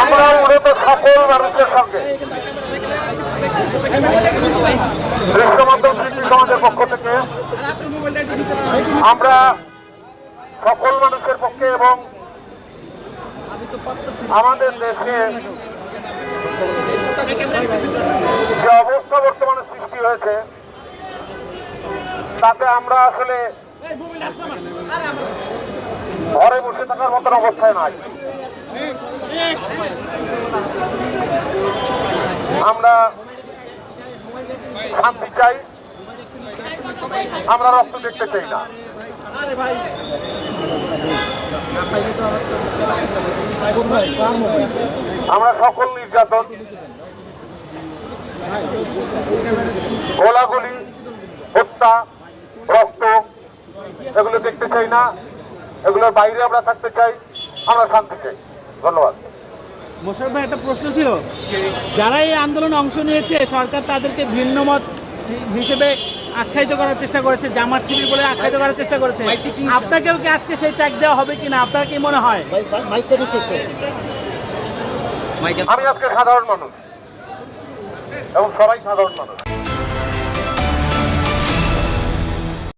আমরা মূলত সকল মানুষের সঙ্গে। বিশ্বমাধ্যম কৃষি সমাজের পক্ষ থেকে আমরা সকল মানুষের পক্ষে এবং আমাদের দেশে যে অবস্থা বর্তমানে সৃষ্টি হয়েছে, তাতে আমরা আসলে ঘরে বসে থাকার মতন অবস্থায় নাই। আমরা শান্তি চাই। আমরা রক্ত দেখতে চাই না। আমরা সকল নির্যাতন, গোলাগুলি, হত্যা, রক্ত, এগুলো দেখতে চাই না। এগুলোর বাইরে আমরা থাকতে চাই। আমরা শান্তি চাই। ধন্যবাদ। মোশারফ ভাই একটা প্রশ্ন ছিল। যারা এই আন্দোলনে অংশ নিয়েছে সরকার তাদেরকে ভিন্ন মত হিসেবে আখ্যায়িত করার চেষ্টা করেছে জামাত শিবির বলে আখ্যায়িত করার চেষ্টা করেছে। আপনাকেও কি আজকে সেই ট্যাগ দেওয়া হবে কিনা? আপনার কি মনে হয়? আমি আজকে সাধারণ মানুষ। এবং সবাই সাধারণ মানুষ।